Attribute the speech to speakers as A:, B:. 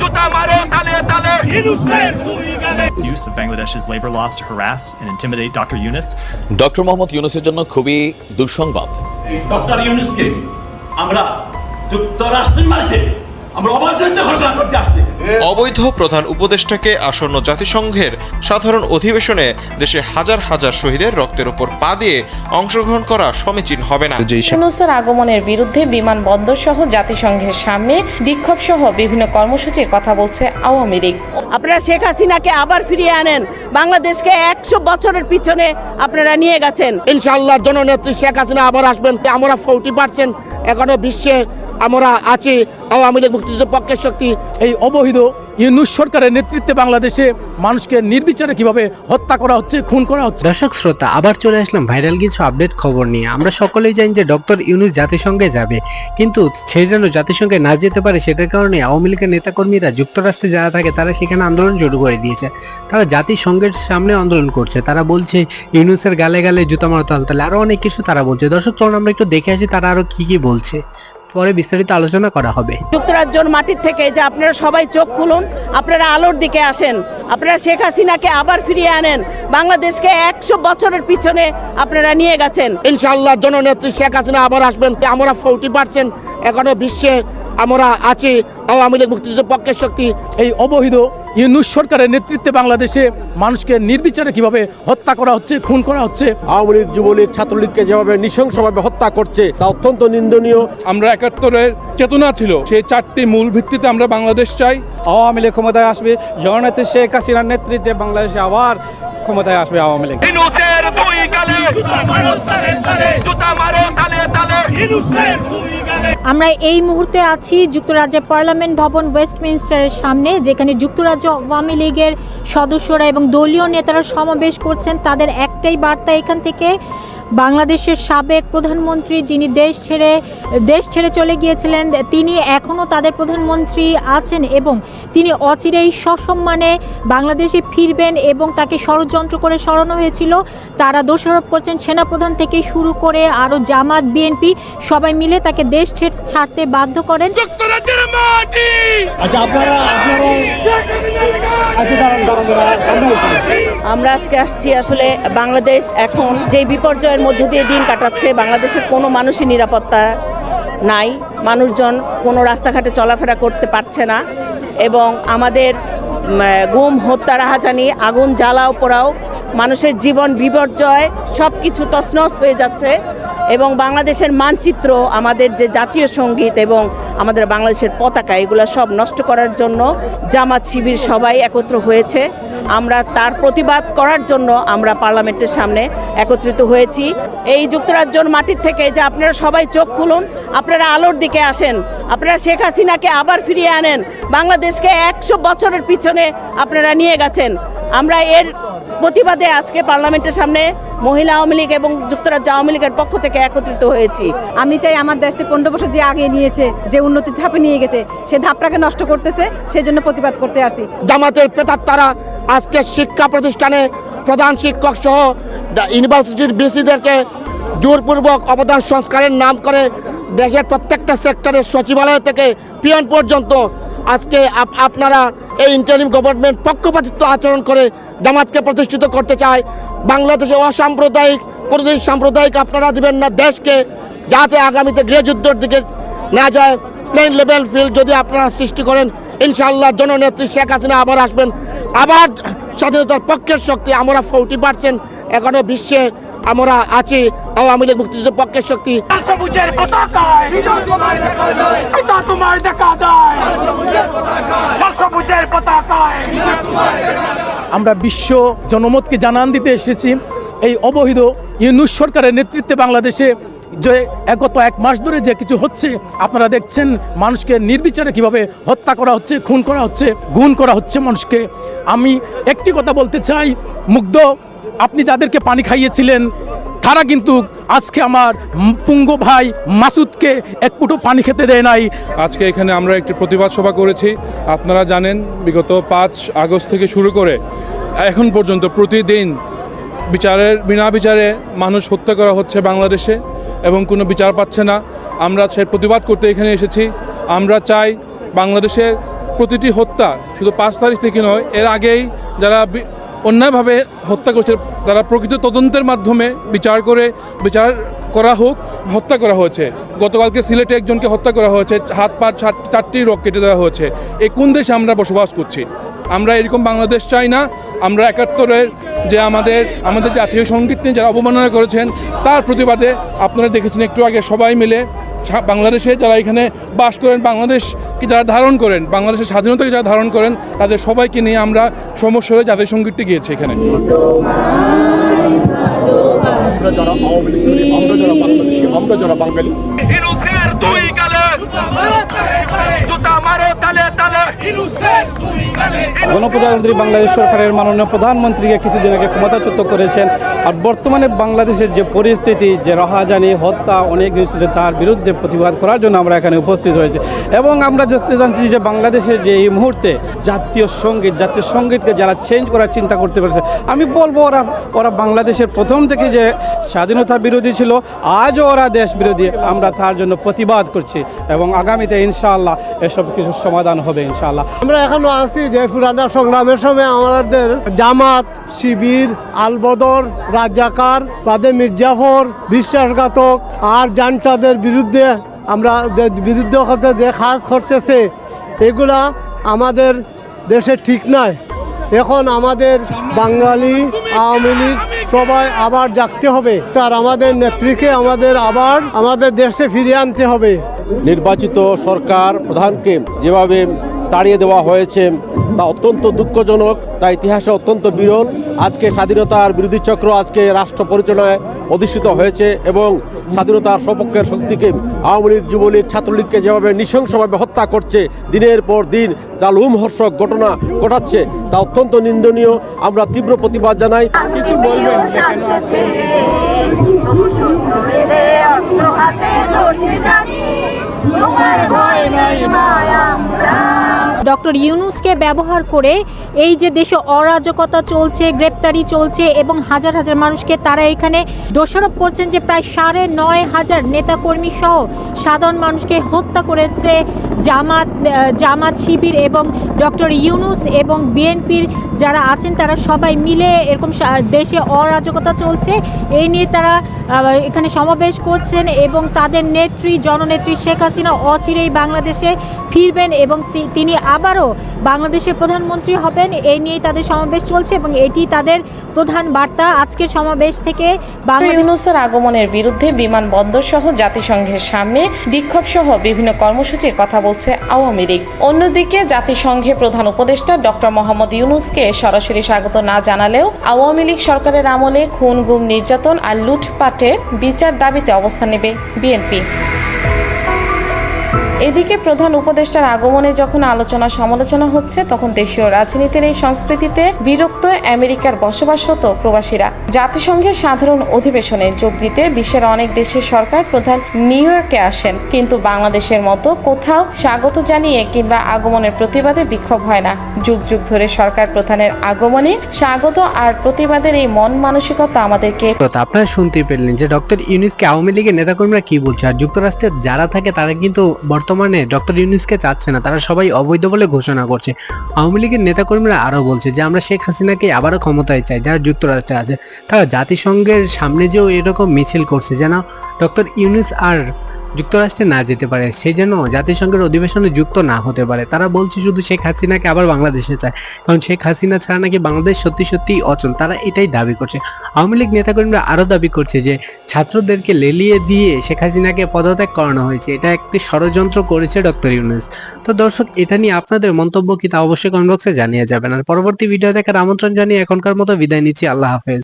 A: জুতা মারো তালে তালে
B: use of Bangladesh's labor laws to harass and intimidate Dr. Yunus.
C: Doctor Mohammad ইউনুসের জন্য খুবই দুঃসংবাদ
D: ডক্টর ইউনুসকে আমরা যুক্তরাষ্ট্রের মাঝে আমরা অবাঞ্ছিত ঘোষণা
E: অবৈধ প্রধান উপদেষ্টাকে আসন্ন জাতিসংঘের সাধারণ অধিবেশনে দেশে হাজার হাজার শহীদের রক্তের উপর পা দিয়ে অংশগ্রহণ করা সমীচীন হবে না।
F: ইউনুসের আগমনের বিরুদ্ধে বিমানবন্দর সহ জাতিসংঘের সামনে বিক্ষোভ সহ বিভিন্ন কর্মসূচির কথা বলছে আওয়ামী লীগ।
G: আপনারা শেখ হাসিনাকে আবার ফিরিয়ে আনেন। বাংলাদেশকে একশো বছরের পিছনে আপনারা নিয়ে গেছেন।
H: ইনশাআল্লাহ জননেত্রী শেখ হাসিনা আবার আসবেন। আমরা ফোর্টি পার্সেন্ট এখনও বিশ্বে আমরা আছি আওয়ামী লীগ মুক্তিযুদ্ধ পক্ষের শক্তি।
I: এই অবৈধ ইউনুস সরকারের নেতৃত্বে বাংলাদেশে মানুষকে নির্বিচারে কীভাবে হত্যা করা হচ্ছে খুন করা হচ্ছে?
J: দর্শক শ্রোতা আবার চলে আসলাম ভাইরাল কিছু আপডেট খবর নিয়ে। আমরা সকলেই জানি যে ডক্টর ইউনুস জাতিসংঘে যাবে কিন্তু সে যেন জাতিসংঘে না যেতে পারে সেটার কারণে আওয়ামী লীগের নেতাকর্মীরা যুক্তরাষ্ট্রে যারা থাকে তারা সেখানে আন্দোলন শুরু করে দিয়েছে। তারা জাতিসংঘের সামনে আন্দোলন করছে। তারা বলছে ইউনুসের গালে গালে জুতা মারতে হবে। তাহলে আরও অনেক কিছু তারা বলছে। দর্শক চলুন আমরা একটু দেখে আসি তারা আরও কি কি বলছে। পরে বিস্তারিত আলোচনা করা হবে।
G: যুক্তরাজ্যর মাটির থেকে যে আপনারা সবাই চোখ খুলুন আপনারা আলোর দিকে আসেন। আপনারা শেখ হাসিনাকে আবার ফিরিয়ে আনেন। বাংলাদেশকে একশো বছরের পিছনে আপনারা নিয়ে গেছেন।
H: ইনশাআল্লাহ জননেত্রী শেখ হাসিনা আবার আসবেন। আমরা ফোর্টি পার্সেন্ট এখনও বিশ্বে আমরা আছি। আওয়ামী লীগ মুক্তিযুদ্ধ পক্ষের শক্তি
I: এই অবৈধ ইউনুস সরকারের নেতৃত্বে বাংলাদেশে মানুষকে নির্বিচারে কীভাবে হত্যা করা হচ্ছে খুন করা হচ্ছে?
K: আওয়ামী লীগ যুবলীগ ছাত্রলীগকে যেভাবে নৃশংসভাবে হত্যা করছে তা অত্যন্ত নিন্দনীয়।
L: আমরা একাত্তরের চেতনা ছিল সেই চারটি মূল ভিত্তিতে আমরা বাংলাদেশ চাই।
K: আওয়ামী লীগ ক্ষমতায় আসবে জননেত্রী শেখ হাসিনার নেতৃত্বে বাংলাদেশে আবার ক্ষমতায় আসবে আওয়ামী লীগ।
M: আমরা এই মুহূর্তে আছি যুক্তরাজ্যের পার্লামেন্ট ভবন ওয়েস্টমিনস্টারের সামনে, যেখানে যুক্তরাজ্য আওয়ামী লীগের সদস্যরা এবং দলীয় নেতারা সমাবেশ করছেন। তাদের একটাই বার্তা এখান থেকে বাংলাদেশের সাবেক প্রধানমন্ত্রী যিনি দেশ ছেড়ে দেশ ছেড়ে চলে গিয়েছিলেন, তিনি এখনও তাদের প্রধানমন্ত্রী আছেন এবং তিনি অচিরেই সসম্মানে বাংলাদেশে ফিরবেন এবং তাকে ষড়যন্ত্র করে সরানো হয়েছিল। তারা দোষারোপ করছেন সেনাপ্রধান থেকে শুরু করে আরও জামাত, বিএনপি সবাই মিলে তাকে দেশ ছেড়ে- ছাড়তে বাধ্য করেন।
A: মাটি
K: আচ্ছা আপনারা আপনারা আচ্ছা দাঁড়ান দাঁড়ান দাঁড়ান
G: আমরা আজকে আসছি আসলে বাংলাদেশ এখন যে বিপর্যয়ের মধ্যে দিয়ে দিন কাটাচ্ছে বাংলাদেশের কোনো মানুষই নিরাপত্তা নাই মানুষজন কোনো রাস্তাঘাটে চলাফেরা করতে পারছে না এবং আমাদের গুম হত্যা রাহাজানি আগুন জ্বালাও পোড়াও মানুষের জীবন বিপর্যয় সব কিছু তছনছ হয়ে যাচ্ছে। এবং বাংলাদেশের মানচিত্র, আমাদের যে জাতীয় সংগীত এবং আমাদের বাংলাদেশের পতাকা, এগুলো সব নষ্ট করার জন্য জামাত শিবির সবাই একত্র হয়েছে। আমরা তার প্রতিবাদ করার জন্য আমরা পার্লামেন্টের সামনে একত্রিত হয়েছি। এই যুক্তরাজ্যর মাটির থেকে যে আপনারা সবাই চোখ খুলুন, আপনারা আলোর দিকে আসেন, আপনারা শেখ হাসিনাকে আবার ফিরিয়ে আনেন, বাংলাদেশকে একশো বছরের পিছনে আপনারা নিয়ে গেছেন। আমরা এর প্রতিবাদে আজকে পার্লামেন্টের সামনে মহিলা আওয়ামী লীগ এবং যুক্তরাজ্য আওয়ামী লীগের পক্ষ থেকে একত্রিত হয়েছি।
M: আমি চাই আমার দেশটি পনেরো বছর যে আগে নিয়েছে যে উন্নতির ধাপে নিয়ে গেছে সে ধাপটাকে নষ্ট করতেছে সেজন্য প্রতিবাদ করতে আসছি।
H: জামাতের প্রেতার তারা আজকে শিক্ষা প্রতিষ্ঠানে প্রধান শিক্ষক সহ ইউনিভার্সিটির বিসিদেরকে জোরপূর্বক অবদান সংস্কারের নাম করে দেশের প্রত্যেকটা সেক্টরের সচিবালয় থেকে পিয়ন পর্যন্ত আজকে আপ- আপনারা এই ইন্টারিম গভর্নমেন্ট পক্ষপাতিত্ব আচরণ করে জামাতকে প্রতিষ্ঠিত করতে চায়। বাংলাদেশে অসাম্প্রদায়িক, কোনোদিন সাম্প্রদায়িক আপনারা দিবেন না দেশকে, যাতে আগামীতে গৃহযুদ্ধের দিকে না যায়। প্লেন লেভেল ফিল্ড যদি আপনারা সৃষ্টি করেন, ইনশাআল্লাহ জননেত্রী শেখ হাসিনা আবার আসবেন। আবার স্বাধীনতার পক্ষের শক্তি, আমরা ফোর্টি পার্সেন্ট এখনও বিশ্বে আমরা আছি আওয়ামী লীগ মুক্তিযুদ্ধ পক্ষের শক্তি।
A: সবুজের পতাকায় তোমার দেখা যায়। সবুজের পতাকায়
I: আমরা বিশ্ব জনমতকে জানান দিতে এসেছি। এই অবৈধ ইউনুস সরকারের নেতৃত্বে বাংলাদেশে যে এক- গত এক মাস ধরে যে কিছু হচ্ছে আপনারা দেখছেন মানুষকে নির্বিচারে কীভাবে হত্যা করা হচ্ছে খুন করা হচ্ছে গুণ করা হচ্ছে মানুষকে। আমি একটি কথা বলতে চাই মুগ্ধ আপনি যাদেরকে পানি খাইয়েছিলেন, তারা কিন্তু আজকে আমার পুঙ্গ ভাই মাসুদকে এক ফুটো পানি খেতে দেয় নাই।
L: আজকে এখানে আমরা একটি প্রতিবাদ সভা করেছি। আপনারা জানেন, বিগত পাঁচ আগস্ট থেকে শুরু করে এখন পর্যন্ত প্রতিদিন বিচারের, বিনা বিচারে মানুষ হত্যা করা হচ্ছে বাংলাদেশে এবং কোনো বিচার পাচ্ছে না। আমরা সে প্রতিবাদ করতে এখানে এসেছি। আমরা চাই বাংলাদেশের প্রতিটি হত্যা শুধু পাঁচ তারিখ থেকে নয়, এর আগেই যারা অন্যায়ভাবে হত্যা করছে, তারা প্রকৃত তদন্তের মাধ্যমে বিচার করে, বিচার করা হোক, হত্যা করা হয়েছে। গতকালকে সিলেটে একজনকে হত্যা করা হয়েছে, হাত পা চার- চারটি রক কেটে দেওয়া হয়েছে। এই কোন দেশে আমরা বসবাস করছি? আমরা এরকম বাংলাদেশ চাই না। আমরা একাত্তরের যে আমাদের আমাদের জাতীয় সংগীত নিয়ে যারা অবমাননা করেছেন, তার প্রতিবাদে আপনারা দেখেছেন একটু আগে সবাই মিলে বাংলাদেশে যারা এখানে বাস করেন বাংলাদেশকে যারা ধারণ করেন বাংলাদেশের স্বাধীনতাকে যারা ধারণ করেন তাদের সবাইকে নিয়ে আমরা সমস্যা হয়ে জাতীয় সঙ্গীতটি গিয়েছি এখানে।
H: আমরা যারা আওয়ামী লীগ আমরা যারা বাংলাদেশি আমরা যারা বাঙালি
A: ইনুসের দুই গালে জুতা মারো তালে তালে ইনুসের দুই গালে
K: গণপ্রজাতন্ত্রী বাংলাদেশ সরকারের মাননীয় প্রধানমন্ত্রীকে কিছুদিন আগে ক্ষমতাচ্যুত করেছেন। আর বর্তমানে বাংলাদেশের যে পরিস্থিতি, যে রহাজানি, হত্যা, অনেক কিছু তার বিরুদ্ধে প্রতিবাদ করার জন্য আমরা এখানে উপস্থিত হয়েছি। এবং আমরা জানতে জানছি যে বাংলাদেশের যে এই মুহূর্তে জাতীয় সংগীত, জাতীয় সঙ্গীতকে যারা চেঞ্জ করার চিন্তা করতে পেরেছে, আমি বলব ওরা ওরা বাংলাদেশের প্রথম থেকে যে স্বাধীনতা বিরোধী ছিল, আজও ওরা দেশ বিরোধী, আমরা তার জন্য প্রতিবাদ করছি। এবং আগামীতে ইনশাআল্লাহ এসব কিছু সমাধান হবে, ইনশাআল্লাহ।
H: আমরা এখনও আছি যে পুরানা সংগ্রামের সময় আমাদের জামাত, শিবির, আলবদর, রাজাকার, বাদে মির্জাফর, বিশ্বাসঘাতক আর জান্টাদের বিরুদ্ধে আমরা যে বিরুদ্ধে হতে যে কাজ করতেছে, এগুলা আমাদের দেশে ঠিক নয় এখন আমাদের বাঙালি, আওয়ামী লীগ সবাই আবার জাগতে হবে। তার আমাদের নেত্রীকে আমাদের আবার আমাদের দেশে ফিরিয়ে আনতে হবে।
K: নির্বাচিত সরকার প্রধানকে যেভাবে তাড়িয়ে দেওয়া হয়েছে তা অত্যন্ত দুঃখজনক, তা ইতিহাসে অত্যন্ত বিরল। আজকে স্বাধীনতার বিরোধী চক্র আজকে রাষ্ট্র পরিচালনায় অধিষ্ঠিত হয়েছে এবং স্বাধীনতার সপক্ষের শক্তিকে আওয়ামী লীগ, যুবলীগ, ছাত্রলীগকে যেভাবে নৃশংসভাবে হত্যা করছে, দিনের পর দিন যা লোমহর্ষক ঘটনা ঘটাচ্ছে, তা অত্যন্ত নিন্দনীয়। আমরা তীব্র প্রতিবাদ জানাই। কিছু বলবেন তোমার ভয় নাই মা আমরা
M: ডক্টর ইউনুসকে ব্যবহার করে এই যে দেশে অরাজকতা চলছে, গ্রেপ্তারি চলছে এবং হাজার হাজার মানুষকে তারা এখানে দোষারোপ করছেন যে প্রায় সাড়ে নয় হাজার নেতাকর্মী সহ সাধারণ মানুষকে হত্যা করেছে জামাত জামাত শিবির এবং ডক্টর ইউনুস এবং বিএনপির যারা আছেন তারা সবাই মিলে এরকম দেশে অরাজকতা চলছে। এই নিয়ে তারা এখানে সমাবেশ করছেন এবং তাদের নেত্রী, জননেত্রী শেখ হাসিনা অচিরেই বাংলাদেশে ফিরবেন এবং তিনি আবারও বাংলাদেশের প্রধানমন্ত্রী হবেন। এই নিয়েই তাদের সমাবেশ চলছে এবং এটি তাদের প্রধান বার্তা আজকের সমাবেশ থেকে
F: ইউনুসের আগমনের বিরুদ্ধে বিমানবন্দর সহ জাতিসংঘের সামনে বিক্ষোভ সহ বিভিন্ন কর্মসূচির কথা বলছে আওয়ামী লীগ। অন্যদিকে জাতিসংঘে প্রধান উপদেষ্টা ডক্টর মোহাম্মদ ইউনুসকে সরাসরি স্বাগত না জানালেও আওয়ামী লীগ সরকারের আমলে খুন, গুম, নির্যাতন আর লুটপাটের বিচার দাবিতে অবস্থান নেবে বিএনপি। এদিকে প্রধান উপদেষ্টার আগমনে যখন আলোচনা সমালোচনা হচ্ছে, তখন দেশীয় রাজনীতির এই সংস্কৃতিতে বিরক্ত আমেরিকার বসবাসরত প্রবাসীরা। জাতিসংঘের সাধারণ অধিবেশনে যোগ দিতে বিশ্বের অনেক দেশের সরকার প্রধান নিউ ইয়র্কে আসেন। কিন্তু বাংলাদেশের মতো কোথাও স্বাগত জানিয়ে কিংবা আগমনের প্রতিবাদে বিক্ষোভ হয় না। যুগ যুগ ধরে সরকার প্রধানের আগমনে স্বাগত আর প্রতিবাদের এই মন মানসিকতা আমাদেরকে
J: আপনারা শুনতে পেলেন যে ডক্টর ইউনুসকে আওয়ামী লীগের নেতাকর্মীরা কি বলছে? আর যুক্তরাষ্ট্রের যারা থাকে, তারা কিন্তু বর্তমানে ডক্টর ইউনুসকে চাচ্ছে না, তারা সবাই অবৈধ বলে ঘোষণা করছে। আওয়ামী লীগের নেতাকর্মীরা আরও বলছে যে, আমরা শেখ হাসিনাকে আবারও ক্ষমতায় চাই, যারা যুক্তরাষ্ট্রে আছে। তারা জাতিসংঘের সামনে যেও এরকম মিছিল করছে, যেন ডক্টর ইউনুস আর যুক্তরাষ্ট্রে না যেতে পারে। সেই জন্য জাতিসংঘের অধিবেশনে যুক্ত না হতে পারে। তারা বলছে শুধু শেখ হাসিনাকে আবার বাংলাদেশে চায়। কারণ শেখ হাসিনা ছাড়া নাকি বাংলাদেশ সত্যি সত্যিই অচল। তারা এটাই দাবি করছে। আওয়ামী লীগ নেতাকর্মীরা আরও দাবি করছে যে, ছাত্রদেরকে লেলিয়ে দিয়ে শেখ হাসিনাকে পদত্যাগ করানো হয়েছে। এটা একটি ষড়যন্ত্র করেছে ডক্টর ইউনুস। তো দর্শক, এটা নিয়ে আপনাদের মন্তব্য কি তা অবশ্যই কমেন্ট বক্সে জানিয়ে যাবেন। আর পরবর্তী ভিডিও দেখার আমন্ত্রণ জানিয়ে এখনকার মতো বিদায় নিচ্ছি। আল্লাহ হাফেজ।